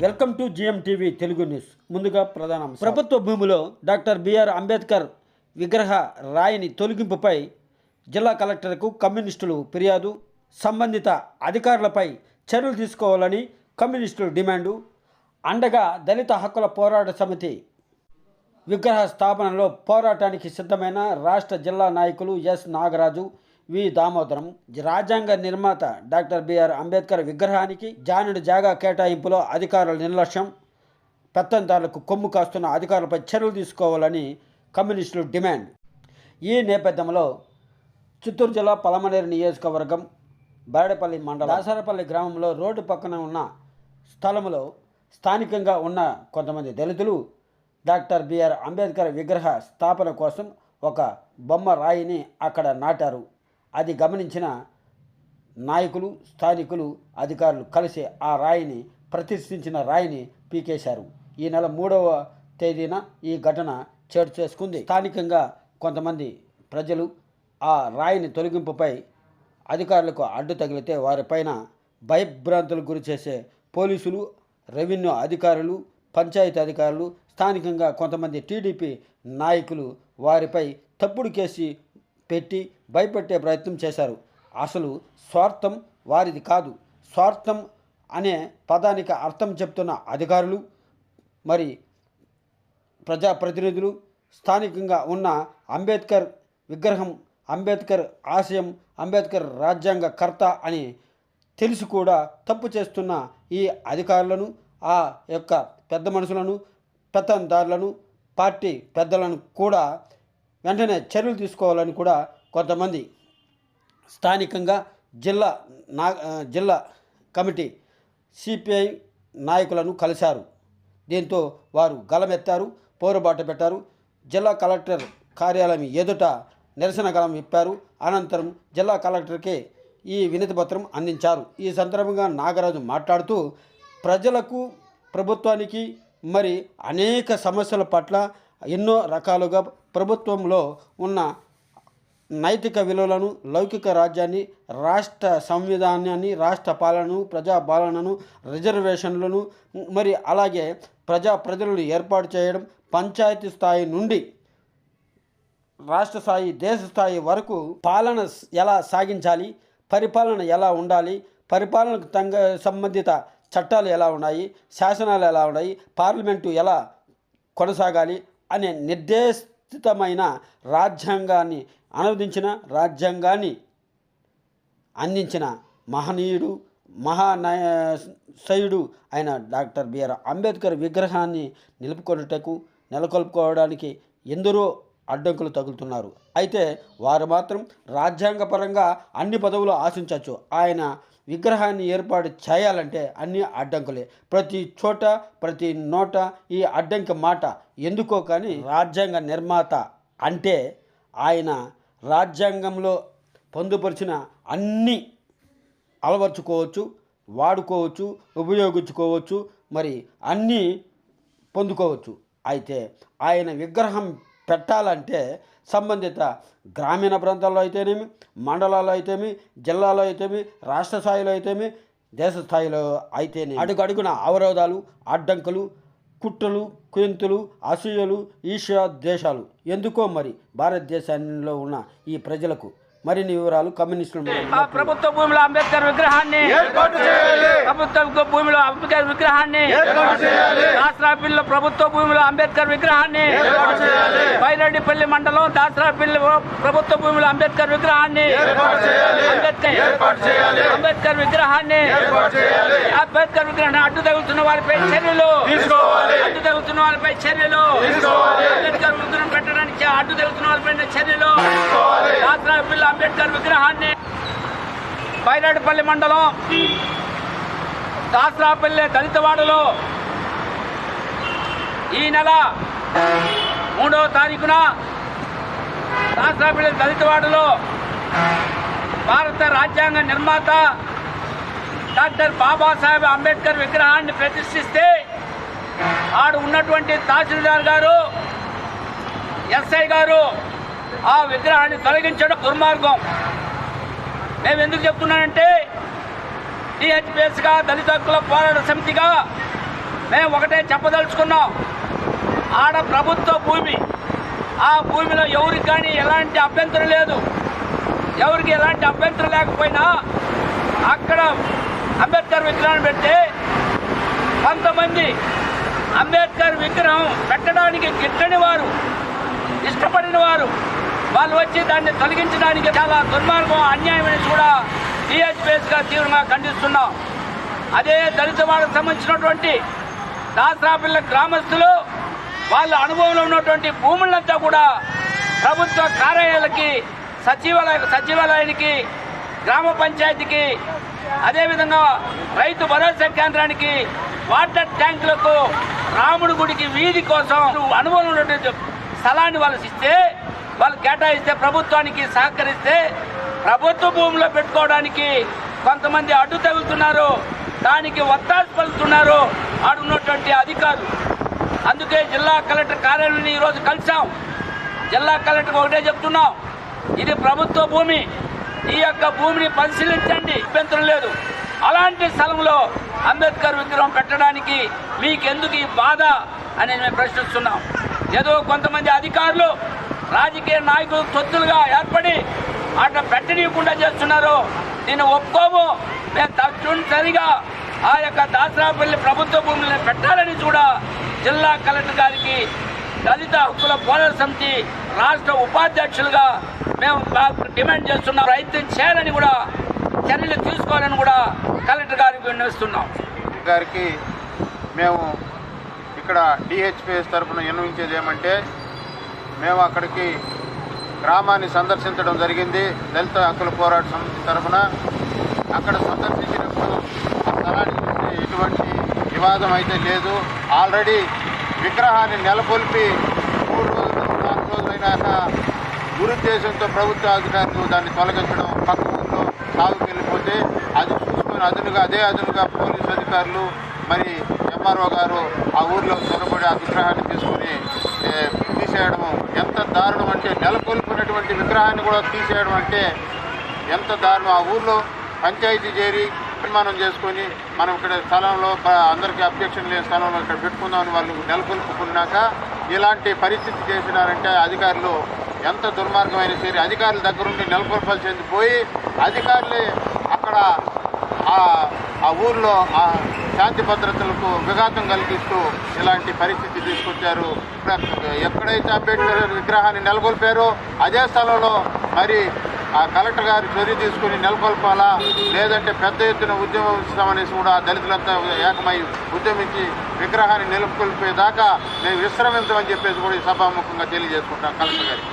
Welcome to GM TV Telugu news. ముందుగా ప్రధాన ప్రభుత్వ భూమిలో డాక్టర్ బిఆర్ అంబేద్కర్ విగ్రహ రాయిని తొలగింపుపై జిల్లా కలెక్టర్కు కమ్యూనిస్టులు ఫిర్యాదు సంబంధిత అధికారులపై చర్యలు తీసుకోవాలని కమ్యూనిస్టులు డిమాండు అండగా దళిత హక్కుల పోరాట సమితి విగ్రహ స్థాపనలో పోరాటానికి సిద్ధమైన రాష్ట్ర జిల్లా నాయకులు ఎస్ నాగరాజు వి. దామోదరం రాజ్యాంగ నిర్మాత డాక్టర్ బిఆర్ అంబేద్కర్ విగ్రహానికి జానుడి జాగా కేటాయింపులో అధికారుల నిర్లక్ష్యం పెత్తందారులకు కొమ్ము కాస్తున్న అధికారులపై చర్యలు తీసుకోవాలని కమ్యూనిస్టులు డిమాండ్. ఈ నేపథ్యంలో చిత్తూరు జిల్లా పలమనేరు నియోజకవర్గం బాడేపల్లి మండలం దాసరపల్లి గ్రామంలో రోడ్డు పక్కన ఉన్న స్థలంలో స్థానికంగా ఉన్న కొంతమంది దళితులు డాక్టర్ బిఆర్ అంబేద్కర్ విగ్రహ స్థాపన కోసం ఒక బొమ్మ రాయిని అక్కడ నాటారు. అది గమనించిన నాయకులు స్థానికులు అధికారులు కలిసి ఆ రాయిని ప్రతిష్ఠించిన రాయిని పీకేశారు. ఈ నెల మూడవ తేదీన ఈ ఘటన చోటు చేసుకుంది. స్థానికంగా కొంతమంది ప్రజలు ఆ రాయిని తొలగింపుపై అధికారులకు అడ్డు తగిలితే వారిపైన భయభ్రాంతులకు గురి చేసే పోలీసులు రెవెన్యూ అధికారులు పంచాయతీ అధికారులు స్థానికంగా కొంతమంది టీడీపీ నాయకులు వారిపై తప్పుడు కేసు పెట్టి భయపెట్టే ప్రయత్నం చేశారు. అసలు స్వార్థం వారిది కాదు. స్వార్థం అనే పదానికి అర్థం చెప్తున్న అధికారులు మరి ప్రజాప్రతినిధులు స్థానికంగా ఉన్న అంబేద్కర్ విగ్రహం అంబేద్కర్ ఆశయం అంబేద్కర్ రాజ్యాంగ కర్త అని తెలిసి కూడా తప్పు చేస్తున్న ఈ అధికారులను ఆ యొక్క పెద్ద మనుషులను పెత్తందారులను పార్టీ పెద్దలను కూడా వెంటనే చర్యలు తీసుకోవాలని కూడా కొంతమంది స్థానికంగా జిల్లా నా జిల్లా కమిటీ సిపిఐ నాయకులను కలిశారు. దీంతో వారు గలమెత్తారు పోరుబాట పెట్టారు. జిల్లా కలెక్టర్ కార్యాలయం ఎదుట నిరసన గలం విప్పారు. అనంతరం జిల్లా కలెక్టర్కే ఈ వినతి పత్రం అందించారు. ఈ సందర్భంగా నాగరాజు మాట్లాడుతూ ప్రజలకు ప్రభుత్వానికి మరి అనేక సమస్యల పట్ల ఎన్నో రకాలుగా ప్రభుత్వంలో ఉన్న నైతిక విలువలను లౌకిక రాజ్యాన్ని రాష్ట్ర సంవిధానాన్ని రాష్ట్ర పాలనను ప్రజా పాలనను రిజర్వేషన్లను మరి అలాగే ప్రజా ప్రజలను ఏర్పాటు చేయడం పంచాయతీ స్థాయి నుండి రాష్ట్ర స్థాయి దేశ స్థాయి వరకు పాలన ఎలా సాగించాలి పరిపాలన ఎలా ఉండాలి పరిపాలనకు తంగ సంబంధిత చట్టాలు ఎలా ఉన్నాయి శాసనాలు ఎలా ఉన్నాయి పార్లమెంటు ఎలా కొనసాగాలి అనే నిర్దేశితమైన రాజ్యాంగాన్ని అనువదించిన రాజ్యాంగాన్ని అందించిన మహనీయుడు మహానయుడు అయిన డాక్టర్ బిఆర్ అంబేద్కర్ విగ్రహాన్ని నిలుపుకొనుటకు నెలకొల్పుకోవడానికి ఎందరో అడ్డంకులు తగులుతున్నారు. అయితే వారు మాత్రం రాజ్యాంగపరంగా అన్ని పదవులు ఆశించవచ్చు. ఆయన విగ్రహాన్ని ఏర్పాటు చేయాలంటే అన్ని అడ్డంకులే. ప్రతి చోట ప్రతి నోట ఈ అడ్డంకి మాట. ఎందుకో కానీ రాజ్యాంగ నిర్మాత అంటే ఆయన రాజ్యాంగంలో పొందుపరిచిన అన్ని అలవర్చుకోవచ్చు వాడుకోవచ్చు ఉపయోగించుకోవచ్చు మరి అన్నీ పొందుకోవచ్చు. అయితే ఆయన విగ్రహం పెట్టాలంటే సంబంధిత గ్రామీణ ప్రాంతాల్లో అయితేనేమి మండలాల్లో అయితేమి జిల్లాలో అయితేమి రాష్ట్ర స్థాయిలో అయితేమి దేశ స్థాయిలో అయితేనే అడుగడుగున అవరోధాలు అడ్డంకులు కుట్రలు కుయంతులు అసూయలు ఈర్ష్య ద్వేషాలు. ఎందుకో మరి భారతదేశంలో ఉన్న ఈ ప్రజలకు మరిన్ని వివరాలు కమ్యూనిస్టులు ఆ ప్రభుత్వ భూమిలో అంబేద్కర్ విగ్రహాన్ని ప్రభుత్వ భూమిలో అంబేద్కర్ విగ్రహాన్ని దాసరాపల్లి ప్రభుత్వ భూమిలో అంబేద్కర్ విగ్రహాన్ని బైరెడ్డిపల్లి మండలం దాసరాపల్లి ప్రభుత్వ భూమిలో అంబేద్కర్ విగ్రహాన్ని అంబేద్కర్ అంబేద్కర్ విగ్రహాన్ని అంబేద్కర్ విగ్రహాన్ని అడ్డు తగులుతున్న వారిపై చర్యలు. అడ్డు తగులుతున్న వారిపై చర్యలు. అంబేద్కర్ విగ్రహం పెట్టడానికి అడ్డు తగులుతున్న వారిపై చర్యలు. దాసరాపల్లి అంబేద్కర్ విగ్రహాన్ని బైరాడుపల్లి మండలం దాసరాపల్లి దళితవాడలో ఈ నెల మూడవ తారీఖున దాసరాపల్లి దళితవాడలో భారత రాజ్యాంగ నిర్మాత డాక్టర్ బాబాసాహెబ్ అంబేద్కర్ విగ్రహాన్ని ప్రతిష్ఠిస్తే ఆడు ఉన్నటువంటి తహసీల్దార్ గారు ఎస్ఐ గారు ఆ విగ్రహాన్ని తొలగించడం దుర్మార్గం. మేము ఎందుకు చెప్తున్నానంటే డిహెచ్పిఎస్గా దళిత హక్కుల పోరాట సమితిగా మేము ఒకటే చెప్పదలుచుకున్నాం. ఆడ ప్రభుత్వ భూమి ఆ భూమిలో ఎవరికి కానీ ఎలాంటి అభ్యంతరం లేదు. ఎవరికి ఎలాంటి అభ్యంతరం లేకపోయినా అక్కడ అంబేద్కర్ విగ్రహాన్ని పెడితే కొంతమంది అంబేద్కర్ విగ్రహం పెట్టడానికి గిట్టని వారు ఇష్టపడిన వారు వాళ్ళు వచ్చి దాన్ని తొలగించడానికి చాలా దుర్మార్గం అన్యాయమని కూడా టీహెచ్పిఎస్గా తీవ్రంగా ఖండిస్తున్నాం. అదే దళిత వాళ్ళకు సంబంధించినటువంటి దాసరాపిల్ల గ్రామస్తులు వాళ్ళ అనుభవంలో ఉన్నటువంటి భూములంతా కూడా ప్రభుత్వ కార్యాలయాలకి సచివాలయ సచివాలయానికి గ్రామ పంచాయతీకి అదేవిధంగా రైతు భరోసా కేంద్రానికి వాటర్ ట్యాంకులకు రాముడి గుడికి వీధి కోసం అనుభవం ఉన్నటువంటి స్థలాన్ని వాళ్ళు ఇస్తే వాళ్ళు కేటాయిస్తే ప్రభుత్వానికి సహకరిస్తే ప్రభుత్వ భూమిలో పెట్టుకోవడానికి కొంతమంది అడ్డు తగులుతున్నారు దానికి ఒత్తాసు పలుతున్నారు ఆడున్నటువంటి అధికారులు. అందుకే జిల్లా కలెక్టర్ కార్యాలయాన్ని ఈరోజు కలిసాం జిల్లా కలెక్టర్ ఒకటే చెప్తున్నాం ఇది ప్రభుత్వ భూమి ఈ యొక్క భూమిని పరిశీలించండి ఇబ్బందులు లేదు. అలాంటి స్థలంలో అంబేద్కర్ విగ్రహం పెట్టడానికి మీకెందుకు ఈ బాధ అనేది మేము ప్రశ్నిస్తున్నాం. ఏదో కొంతమంది అధికారులు రాజకీయ నాయకులు తొత్తులుగా ఏర్పడి అట్లా పెట్టనీయకుండా చేస్తున్నారు నేను ఒప్పుకోము. మేము తప్పనిసరిగా ఆ యొక్క దాసరాపల్లి ప్రభుత్వ భూములను పెట్టాలని కూడా జిల్లా కలెక్టర్ గారికి దళిత హక్కుల పోరాట సమితి రాష్ట్ర ఉపాధ్యక్షులుగా మేము డిమాండ్ చేస్తున్నాం. ప్రయత్నం చేయాలని కూడా చర్యలు తీసుకోవాలని కూడా కలెక్టర్ గారికి విన్నవిస్తున్నాం. గారికి మేము ఇక్కడ డిహెచ్పిఎస్ తరఫున విన్నవించేది ఏమంటే మేము అక్కడికి గ్రామాన్ని సందర్శించడం జరిగింది. దళిత హక్కుల పోరాట సమితి తరఫున అక్కడ సందర్శించినప్పుడు ఆ స్థలాన్ని ఎటువంటి వివాదం అయితే లేదు. ఆల్రెడీ విగ్రహాన్ని నెలకొల్పి మూడు రోజులు నాలుగు రోజులైనాక దురుద్దేశంతో ప్రభుత్వ అధికారులు దాన్ని తొలగించడం పక్క ఊళ్ళో సాగుకు వెళ్ళిపోతే అది చూసుకొని అదునుగా అదే అదునుగా పోలీసు అధికారులు మరి ఎంఆర్ఓ గారు ఆ ఊర్లో చొరబడి ఆ విగ్రహాన్ని తీసుకుని తీసేయడము. ఎంత దారుణం అంటే నెలకొల్పినటువంటి విగ్రహాన్ని కూడా తీసేయడం అంటే ఎంత దారుణం. ఆ ఊర్లో పంచాయతీ చేరి నిర్మాణం చేసుకొని మనం ఇక్కడ స్థలంలో అందరికీ అబ్జెక్షన్ లేని స్థలంలో ఇక్కడ పెట్టుకుందామని వాళ్ళు నెలకొల్పుకున్నాక ఇలాంటి పరిస్థితి చేసినారంటే అధికారులు ఎంత దుర్మార్గమైన సరే అధికారుల దగ్గరుండి నెలకొల్పాల్సింది పోయి అధికారులే అక్కడ ఆ ఆ ఊర్లో ఆ శాంతి భద్రతలకు విఘాతం కలిగిస్తూ ఇలాంటి పరిస్థితి తీసుకొచ్చారు. ఎక్కడైతే అంబేద్కర్ విగ్రహాన్ని నెలకొల్పారో అదే స్థలంలో మరి ఆ కలెక్టర్ గారు చర్య తీసుకుని నెలకొల్పాలా? లేదంటే పెద్ద ఎత్తున ఉద్యమిస్తామనేసి కూడా దళితులంతా ఏకమై ఉద్యమించి విగ్రహాన్ని నెలకొల్పేదాకా మేము విశ్రమించమని చెప్పేసి కూడా ఈ సభాముఖంగా తెలియజేసుకుంటాం కలెక్టర్ గారికి.